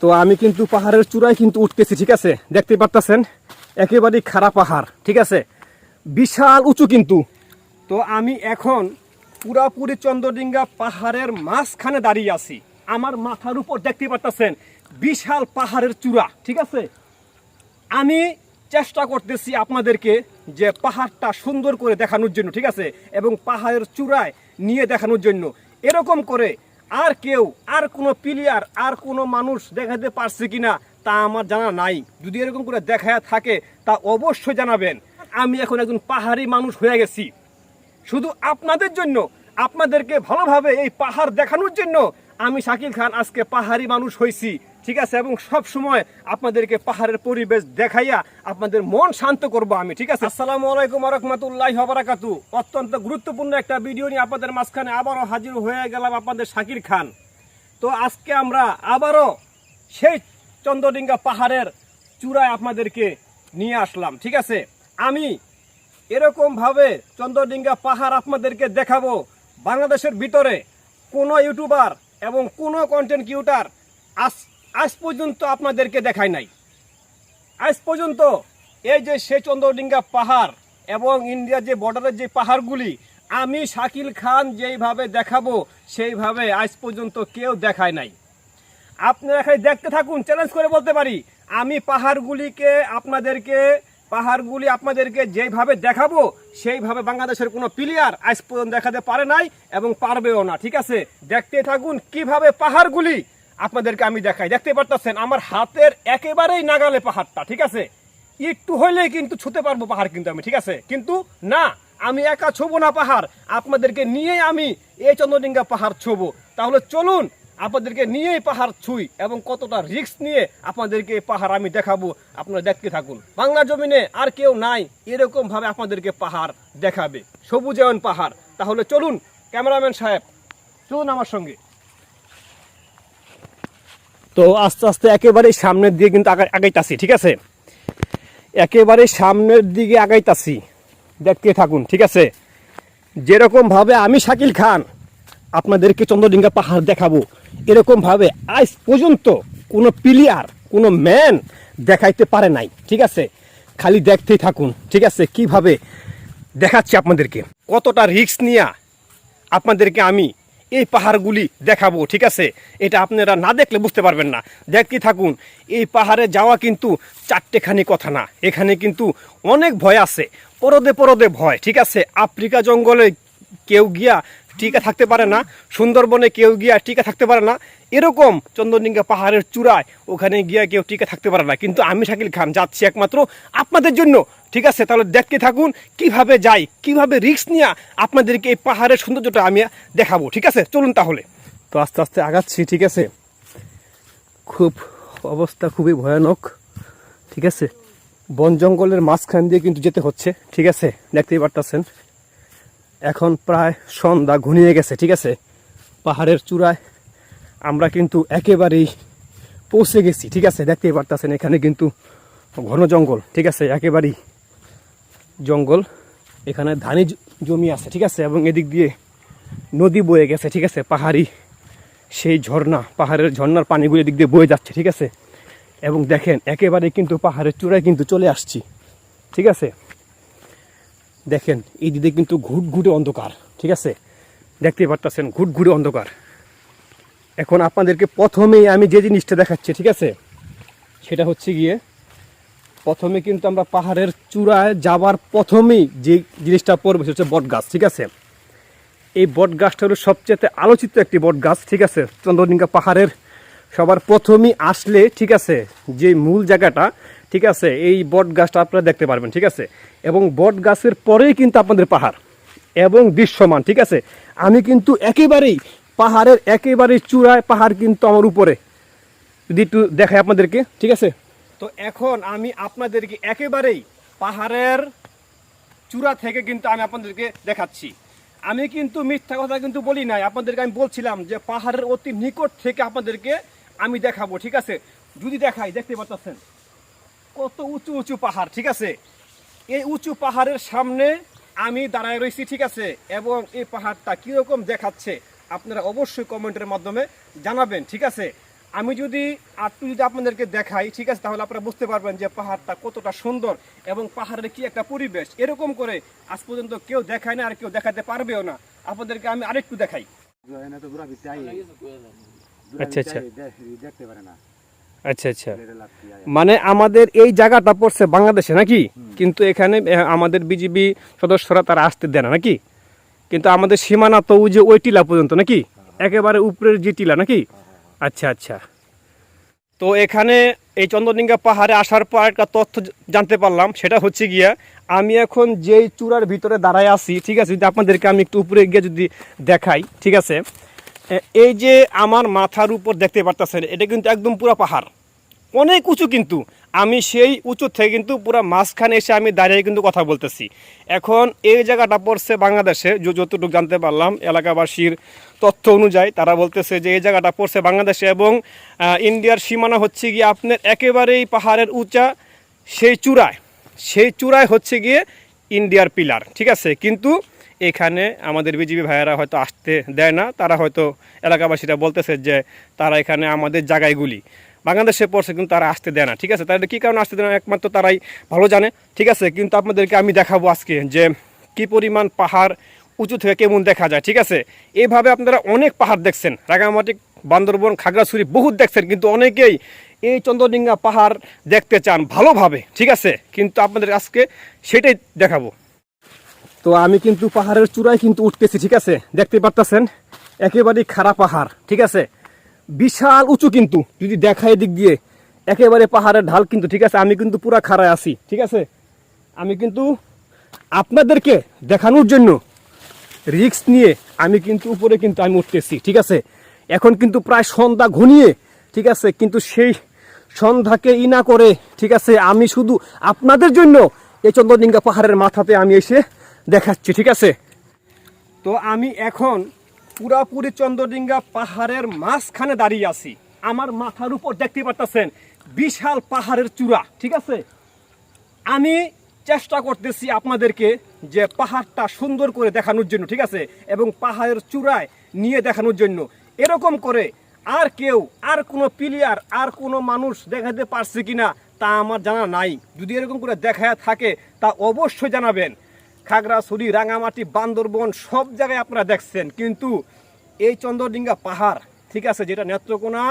তো আমি কিন্তু পাহাড়ের চূড়ায় কিন্তু উঠতেছি, ঠিক আছে? দেখতে পারতেছেন? একেবারেই খারাপ পাহাড়, ঠিক আছে? বিশাল উঁচু কিন্তু। তো আমি এখন পুরাপুরি চন্দ্রডিঙ্গা পাহাড়ের মাঝখানে দাঁড়িয়ে আছি। আমার মাথার উপর দেখতে পারতেছেন? বিশাল পাহাড়ের চূড়া, ঠিক আছে? আমি চেষ্টা করতেছি আপনাদেরকে যে পাহাড়টা সুন্দর করে দেখানোর জন্য, ঠিক আছে? এবং পাহাড়ের চূড়ায় নিয়ে দেখানোর জন্য। এরকম করে আর কেউ, আর কোনো প্লেয়ার, আর কোনো মানুষ দেখাতে পারছে কিনা তা আমার জানা নাই। যদি এরকম করে দেখা থাকে, তা অবশ্যই জানাবেন। আমি এখন একজন পাহাড়ি মানুষ হয়ে গেছি। শুধু আপনাদের জন্য, আপনাদেরকে ভালোভাবে এই পাহাড় দেখানোর জন্য আমি শাকিল খান আজকে পাহাড়ি মানুষ হয়েছি। ঠিক আছে? এবং সব সময় আপনাদেরকে পাহাড়ের পরিবেশ দেখাইয়া আপনাদের মন শান্ত করব আমি, ঠিক আছে? আসসালামু আলাইকুম রহমতুল্লাহ বারাকাতু অত্যন্ত গুরুত্বপূর্ণ একটা ভিডিও নিয়ে আপনাদের মাঝখানে আবারও হাজির হয়ে গেলাম আপনাদের শাকির খান। তো আজকে আমরা আবারও সেই চন্দ্রডিঙ্গা পাহাড়ের চূড়ায় আপনাদেরকে নিয়ে আসলাম, ঠিক আছে? আমি এরকম ভাবে চন্দ্রডিঙ্গা পাহাড় আপনাদেরকে দেখাবো। বাংলাদেশের ভিতরে কোনো ইউটিউবার এবং কোনো কন্টেন্ট ক্রিয়েটার আজ আজ পর্যন্ত আপনাদেরকে দেখায় নাই। আজ পর্যন্ত এই যে সে চন্দ্রডিঙ্গা পাহাড় এবং ইন্ডিয়ার যে বর্ডারের যে পাহাড়গুলি, আমি শাকিল খান যেইভাবে দেখাবো, সেইভাবে আজ পর্যন্ত কেউ দেখায় নাই। আপনারা খালি দেখতে থাকুন চ্যালেঞ্জ করে বলতে পারি, আমি পাহাড়গুলিকে আপনাদেরকে, পাহাড়গুলি আপনাদেরকে যেইভাবে দেখাবো, সেইভাবে বাংলাদেশের কোনো প্লেয়ার আজ পর্যন্ত দেখাতে পারে নাই এবং পারবেও না, ঠিক আছে? দেখতে থাকুন কীভাবে পাহাড়গুলি আপনাদেরকে আমি দেখাই। দেখতে পারতেছেন, আমার হাতের একেবারেই নাগালে পাহাড়টা, ঠিক আছে? একটু হইলেই কিন্তু ছুতে পারব পাহাড় কিন্তু আমি, ঠিক আছে? কিন্তু না, আমি একা ছোবো না পাহাড়। আপনাদেরকে নিয়েই আমি এই চন্দ্রডিঙ্গা পাহাড় ছোবো। তাহলে চলুন, আপনাদেরকে নিয়েই পাহাড় ছুই এবং কতটা রিস্ক নিয়ে আপনাদেরকে পাহাড় আমি দেখাবো। আপনারা দেখতে থাকুন। বাংলা জমিনে আর কেউ নাই এরকম ভাবে আপনাদেরকে পাহাড় দেখাবে। সবুজায়ন পাহাড়। তাহলে চলুন, ক্যামেরাম্যান সাহেব, চলুন আমার সঙ্গে। তো আস্তে আস্তে একেবারে সামনের দিকে কিন্তু আগা- আগাইতাছি, ঠিক আছে? একেবারে সামনের দিকে আগাইতাছি। দেখতে থাকুন, ঠিক আছে? যেরকম ভাবে আমি শাকিল খান আপনাদেরকে চন্দ্রডিঙ্গা পাহাড় দেখাবো এরকম ভাবে আজ পর্যন্ত কোনো প্লেয়ার, কোনো ম্যান দেখাইতে পারে নাই, ঠিক আছে? খালি দেখতেই থাকুন, ঠিক আছে? কীভাবে দেখাচ্ছি আপনাদেরকে? কতটা রিস্ক নিয়ে আপনাদেরকে আমি এই পাহাড়গুলি দেখাবো, ঠিক আছে? এটা আপনারা না দেখলে বুঝতে পারবেন না। দেখতে থাকুন, এই পাহাড়ে যাওয়া কিন্তু চারটেখানি কথা না। এখানে কিন্তু অনেক ভয় আছে, পরদে পরদে ভয়, ঠিক আছে? আফ্রিকা জঙ্গলে কেউ গিয়া টিকা থাকতে পারে না, সুন্দরবনে কেউ গিয়া টিকা থাকতে পারে না, এরকম চন্দ্রডিঙ্গা পাহাড়ের চূড়ায় ওখানে গিয়া কেউ টিকা থাকতে পারে না। কিন্তু আমি শাকিল খান যাচ্ছি একমাত্র আপনাদের জন্য। ঠিক আছে, তাহলে দেখতে থাকুন কীভাবে যাই, কীভাবে রিস্ক নিয়ে আপনাদেরকে এই পাহাড়ের সৌন্দর্যটা আমি দেখাবো। ঠিক আছে, চলুন তাহলে। তো আস্তে আস্তে আগাচ্ছি, ঠিক আছে? খুব অবস্থা খুবই ভয়ানক, ঠিক আছে? বন জঙ্গলের মাঝখান দিয়ে কিন্তু যেতে হচ্ছে, ঠিক আছে? দেখতেই পারতেছেন। এখন প্রায় সন্ধ্যা ঘনিয়ে গেছে, ঠিক আছে? পাহাড়ের চূড়ায় আমরা কিন্তু একেবারেই পৌঁছে গেছি, ঠিক আছে? দেখতেই পারতেছেন, এখানে কিন্তু ঘন জঙ্গল, ঠিক আছে? একেবারেই জঙ্গল। এখানে ধানি জমি আছে, ঠিক আছে? এবং এদিক দিয়ে নদী বয়ে গেছে, ঠিক আছে? পাহাড়ি সেই ঝর্ণা, পাহাড়ের ঝর্ণার পানিগুলো এদিক দিয়ে বয়ে যাচ্ছে, ঠিক আছে? এবং দেখেন একেবারে কিন্তু পাহাড়ের চূড়ায় কিন্তু চলে আসছি, ঠিক আছে? দেখেন, এই দিকে কিন্তু ঘুটঘুটে অন্ধকার, ঠিক আছে? দেখতে পারতেছেন, ঘুটঘুটে অন্ধকার। এখন আপনাদেরকে প্রথমেই আমি যে জিনিসটা দেখাচ্ছি, ঠিক আছে? সেটা হচ্ছে গিয়ে, প্রথমে কিন্তু আমরা পাহাড়ের চূড়ায় যাবার প্রথমেই যে জিনিসটা পড়বে, সেটা হচ্ছে বট গাছ ঠিক আছে? এই বট গাছটা হলো সবচেয়ে আলোচিত একটি বট গাছ ঠিক আছে? চন্দ্রডিঙ্গা পাহাড়ের সবার প্রথমেই আসলে, ঠিক আছে? যে মূল জায়গাটা ঠিক আছে? এই বট গাছটা আপনারা দেখতে পারবেন, ঠিক আছে? এবং বট গাছের পরেই কিন্তু আপনাদের পাহাড় এবং দৃশ্যমান, ঠিক আছে? আমি কিন্তু একেবারেই পাহাড়ের একেবারেই চূড়ায় পাহাড় কিন্তু আমার উপরে। যদি একটু দেখাই আপনাদেরকে, ঠিক আছে? তো এখন আমি আপনাদেরকে একেবারেই পাহাড়ের চূড়া থেকে কিন্তু আমি আপনাদেরকে দেখাচ্ছি। আমি কিন্তু মিথ্যা কথা কিন্তু বলি নাই, আপনাদেরকে আমি বলছিলাম যে পাহাড়ের অতি নিকট থেকে আপনাদেরকে আমি দেখাবো, ঠিক আছে? যদি দেখাই, দেখতে পাচ্ছেন কত উঁচু উঁচু পাহাড় ঠিক আছে? এই উঁচু পাহাড়ের সামনে আমি দাঁড়ায় রয়েছি ঠিক আছে? এবং এই পাহাড়টা কীরকম দেখাচ্ছে আপনারা অবশ্যই কমেন্টের মাধ্যমে জানাবেন ঠিক আছে? আমি যদি আটটু যদি আপনাদেরকে দেখাই ঠিক আছে তাহলে আপনারা বুঝতে পারবেন যে পাহাড়টা কতটা সুন্দর এবং পাহাড়ের কি একটা পরিবেশ। এরকম করে আজ পর্যন্ত কেউ দেখায় না আর কেউ দেখাতে পারবেও না। আপনাদেরকে আমি আরেকটু দেখাই। আচ্ছা, আচ্ছা। দেখতে পারে না। আচ্ছা আচ্ছা। মানে আমাদের এই জায়গাটা পড়ছে বাংলাদেশে নাকি? কিন্তু এখানে আমাদের বিজিবি সদস্যরা তারা আসতে দেয় না নাকি? কিন্তু আমাদের সীমানা তো যে ওই টিলা পর্যন্ত নাকি? একেবারে উপরের যে টিলা নাকি? আচ্ছা আচ্ছা। তো এখানে এই চন্দ্রডিঙ্গা পাহাড়ে আসার পর একটা তথ্য জানতে পারলাম সেটা হচ্ছে গিয়া আমি এখন যেই চূড়ার ভিতরে দাঁড়ায় আছি ঠিক আছে যদি আপনাদেরকে আমি একটু উপরে গিয়ে যদি দেখাই ঠিক আছে? এই যে আমার মাথার উপর দেখতে পারতেছেন, এটা কিন্তু একদম পুরো পাহাড়। অনেক উঁচু কিন্তু। আমি সেই উঁচু থেকে কিন্তু পুরো মাঝখানে এসে আমি দাঁড়িয়ে কিন্তু কথা বলতেছি। এখন এই জায়গাটা পড়ছে বাংলাদেশে যতটুকু জানতে পারলাম, এলাকাবাসীর তথ্য অনুযায়ী তারা বলতেছে যে এই জায়গাটা পড়ছে বাংলাদেশে এবং ইন্ডিয়ার সীমানা হচ্ছে গিয়ে আপনার একেবারেই পাহাড়ের উঁচা, সেই চূড়ায়। সেই চূড়ায় হচ্ছে গিয়ে ইন্ডিয়ার পিলার, ঠিক আছে? কিন্তু এখানে আমাদের বিজিবি ভাইয়েরা হয়তো আসতে দেয় না। তারা হয়তো এলাকাবাসীরা বলতেছে যে তারা এখানে আমাদের জায়গায়গুলি বাংলাদেশে পড়ছে কিন্তু তারা আসতে দেয় না। ঠিক আছে? তাদের কী কারণে আসতে দেয় না? একমাত্র তারাই ভালো জানে। ঠিক আছে? কিন্তু আপনাদেরকে আমি দেখাবো আজকে যে কি পরিমাণ পাহাড় উঁচু থেকে কেমন দেখা যায়। ঠিক আছে? এইভাবে আপনারা অনেক পাহাড় দেখছেন। রাঙামাটি, বান্দরবন, খাগড়াছড়ি বহুত দেখছেন, কিন্তু অনেকেই এই চন্দ্রডিঙ্গা পাহাড় দেখতে চান ভালোভাবে। ঠিক আছে? কিন্তু আপনাদের আজকে সেটাই দেখাবো। তো আমি কিন্তু পাহাড়ের চূড়ায় কিন্তু উঠতেছি, ঠিক আছে? দেখতে পারতেছেন? একেবারেই খারাপ পাহাড়, ঠিক আছে? বিশাল উঁচু কিন্তু, যদি দেখায় দিক দিয়ে। একেবারে পাহাড়ের ঢাল কিন্তু, ঠিক আছে? আমি কিন্তু পুরা খাড়ায় আছি, ঠিক আছে? আমি কিন্তু আপনাদেরকে দেখানোর জন্য রিস্ক নিয়ে আমি কিন্তু উপরে কিন্তু আমি উঠতেছি, ঠিক আছে? এখন কিন্তু প্রায় সন্ধ্যা ঘনিয়ে, ঠিক আছে? কিন্তু সেই সন্ধ্যাকে ইনা করে, ঠিক আছে? আমি শুধু আপনাদের জন্য এই চন্দ্রডিঙ্গা পাহাড়ের মাথাতে আমি এসে দেখাচ্ছি, ঠিক আছে? তো আমি এখন পুরাপুরি চন্দ্রডিঙ্গা পাহাড়ের মাঝখানে দাঁড়িয়ে আছি। আমার মাথার উপর দেখতে পারতেছেন, বিশাল পাহাড়ের চূড়া, ঠিক আছে? আমি চেষ্টা করতেছি আপনাদেরকে যে পাহাড়টা সুন্দর করে দেখানোর জন্য, ঠিক আছে? এবং পাহাড়ের চূড়ায় নিয়ে দেখানোর জন্য। এরকম করে আর কেউ, আর কোনো প্লেয়ার, আর কোনো মানুষ দেখাতে পারছে কিনা তা আমার জানা নাই। যদি এরকম করে দেখায় থাকে, তা অবশ্যই জানাবেন। খাগড়াছড়ি রাঙামাটি, বান্দরবন, সব জায়গায় আপনারা দেখছেন। কিন্তু এই চন্দ্রডিঙ্গা পাহাড়, ঠিক আছে, যেটা নেত্রকোনা,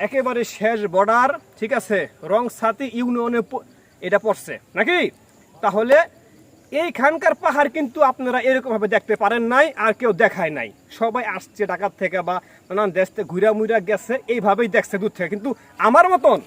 একেবারে শেষ বর্ডার ঠিক আছে রং সাথী ইউনিয়নে এটা পড়ছে, নাকি? তাহলে এইখানকার পাহাড় কিন্তু আপনারা এরকমভাবে দেখতে পারেন নাই, আর কেউ দেখায় নাই। সবাই আসছে ঢাকার থেকে বা নানান দেশ থেকে ঘুরা মুইরা গেছে, এইভাবেই দেখছে দূর থেকে। কিন্তু আমার মতন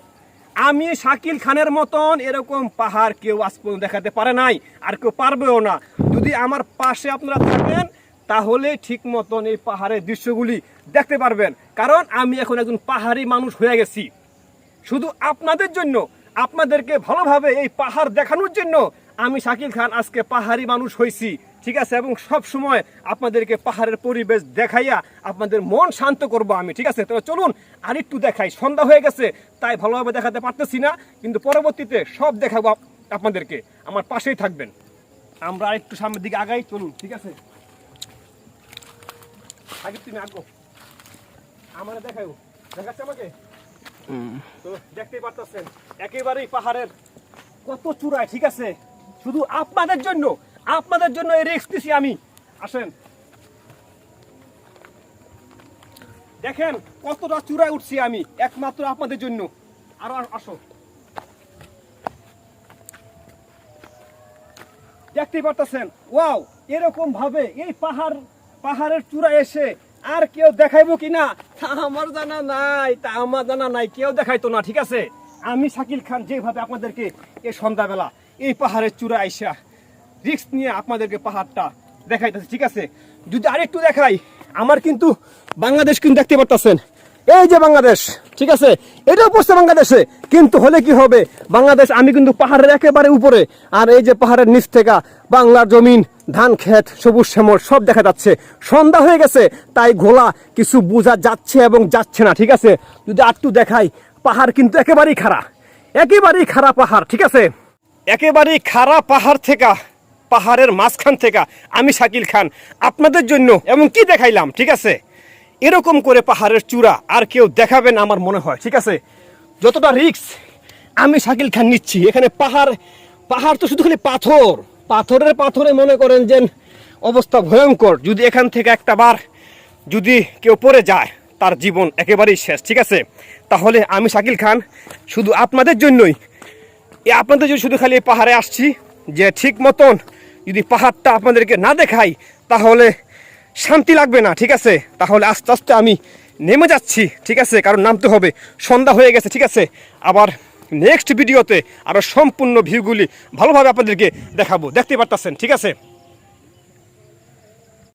আমি শাকিল খানের মতন এরকম পাহাড় কেউ আজ পর্যন্ত দেখাতে পারে নাই, আর কেউ পারবেও না। যদি আমার পাশে আপনারা থাকেন, তাহলে ঠিক মতন এই পাহাড়ের দৃশ্যগুলি দেখতে পারবেন। কারণ আমি এখন একজন পাহাড়ি মানুষ হয়ে গেছি। শুধু আপনাদের জন্য, আপনাদেরকে ভালোভাবে এই পাহাড় দেখানোর জন্য আমি শাকিল খান আজকে পাহাড়ি মানুষ হয়েছি ঠিক আছে? এবং সব সময় আপনাদেরকে পাহাড়ের পরিবেশ দেখাইয়া আপনাদের মন শান্ত করব আমি ঠিক আছে? তো চলুন আরেকটু দেখাই। সন্ধ্যা হয়ে গেছে তাই ভালোভাবে দেখাতে পারতেছি না কিন্তু পরবর্তীতে সব দেখাবো আপনাদেরকে। আমার পাশেই থাকবেন। আমরা আরেকটু সামনের দিকে আগাই চলুন ঠিক আছে? আগে তুমি আগো। আমার দেখাও দেখাচ্ছে আমাকে? তো দেখতেই পারতেছেন একেবারেই পাহাড়ের কত চূড়ায় ঠিক আছে? শুধু আপনাদের জন্য আপনাদের জন্য এই রিস্ক দিছি আমি। আসেন। দেখেন কতটা চূড়ায় উঠছি আমি, একমাত্র আপনাদের জন্য। আরও আসো দেখতেই পারতেছেন? ওয়াও, এরকম ভাবে এই পাহাড়, পাহাড়ের চূড়া এসে আর কেউ দেখাইবো কিনা তা আমার জানা নাই, তা আমার জানা নাই, কেউ দেখাইতো না, ঠিক আছে? আমি শাকিল খান যেভাবে আপনাদেরকে এই সন্ধ্যাবেলা এই পাহাড়ের চূড়া আইসা রিস্ক নিয়ে আপনাদেরকে পাহাড়টা দেখাইতেছে, ঠিক আছে? যদি আরেকটু দেখাই, আমার কিন্তু বাংলাদেশ কিন্তু দেখতে পারতেছেন। এই যে বাংলাদেশ, ঠিক আছে? এটাও পড়ছে বাংলাদেশে, কিন্তু হলে কি হবে? বাংলাদেশ, আমি কিন্তু পাহাড়ের একেবারে উপরে, আর এই যে পাহাড়ের নিচ থেকে বাংলার জমিন, ধান, ক্ষেত, সবুজ শ্যামল সব দেখা যাচ্ছে। সন্ধ্যা হয়ে গেছে, তাই ঘোলা, কিছু বোঝা যাচ্ছে এবং যাচ্ছে না, ঠিক আছে? যদি আটটু দেখাই, পাহাড় কিন্তু একেবারেই খাড়া একেবারেই খাড়া পাহাড়, ঠিক আছে? একেবারেই খাড়া পাহাড় থেকে, পাহাড়ের মাঝখান থেকে আমি শাকিল খান। আপনাদের জন্য এবং কি দেখাইলাম, ঠিক আছে? এরকম করে পাহাড়ের চূড়া আর কেউ দেখাবে না আমার মনে হয়, ঠিক আছে? যতটা রিক্স আমি শাকিল খান নিচ্ছি। এখানে পাহাড় পাহাড় তো শুধু খালি পাথর। পাথরের পাথরে মনে করেন যে অবস্থা ভয়ঙ্কর। যদি এখান থেকে একটা বার যদি কেউ পড়ে যায়, তার জীবন একেবারেই শেষ, ঠিক আছে? তাহলে আমি শাকিল খান শুধু আপনাদের জন্যই এ আপনাদের যদি শুধু খালি পাহাড়ে আসছি, যে ঠিক মতন যদি পাহাড়টা আপনাদেরকে না দেখাই, তাহলে শান্তি লাগবে না, ঠিক আছে? তাহলে আস্তে আস্তে আমি নেমে যাচ্ছি, ঠিক আছে? কারণ নামতে হবে। সন্ধ্যা হয়ে গেছে, ঠিক আছে? আবার নেক্সট ভিডিওতে আরও সম্পূর্ণ ভিউগুলি ভালোভাবে আপনাদেরকে দেখাবো। দেখতে পারতেছেন, ঠিক আছে?